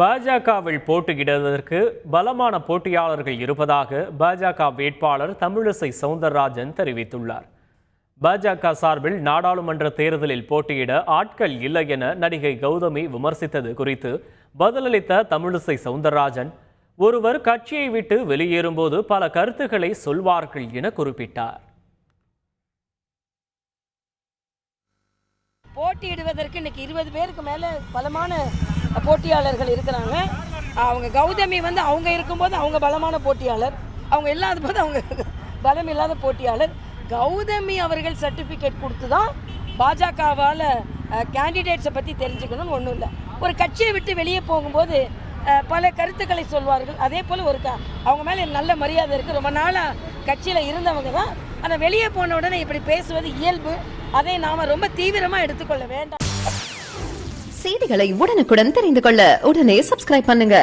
பாஜகவில் போட்டியிடுவதற்கு பலமான போட்டியாளர்கள் இருப்பதாக பாஜக வேட்பாளர் தமிழிசை சவுந்தரராஜன் தெரிவித்துள்ளார். பாஜக சார்பில் நாடாளுமன்ற தேர்தலில் போட்டியிட ஆட்கள் இல்லை என நடிகை கௌதமி விமர்சித்தது குறித்து பதிலளித்த தமிழிசை சவுந்தரராஜன் ஒருவர் கட்சியை விட்டு வெளியேறும்போது பல கருத்துக்களை சொல்வார்கள் என குறிப்பிட்டார். போட்டியிடுவதற்கு இன்னைக்கு இருபது பேருக்கு மேலே பலமான போட்டியாளர்கள் இருக்கிறாங்க. அவங்க கௌதமி வந்து அவங்க இருக்கும்போது அவங்க பலமான போட்டியாளர். அவங்க இல்லாத போது அவங்க பலம் இல்லாத போட்டியாளர். கௌதமி அவர்கள் சர்டிஃபிகேட் கொடுத்து தான் பாஜகவால் கேண்டிடேட்ஸை பற்றி தெரிஞ்சுக்கணும்னு ஒன்றும் இல்லை. ஒரு கட்சியை விட்டு வெளியே போகும்போது பல கருத்துக்களை சொல்வார்கள். அதே போல் ஒரு க அவங்க மேலே நல்ல மரியாதை இருக்குது ரொம்ப நாளாக கட்சியில் இருந்தவங்க தான். ஆனால் வெளியே போன உடனே இப்படி பேசுவது இயல்பு. அதை நாம ரொம்ப தீவிரமா எடுத்துக்கொள்ள வேண்டாம். செய்திகளை உடனுக்குடன் தெரிந்து கொள்ள உடனே சப்ஸ்கிரைப் பண்ணுங்க.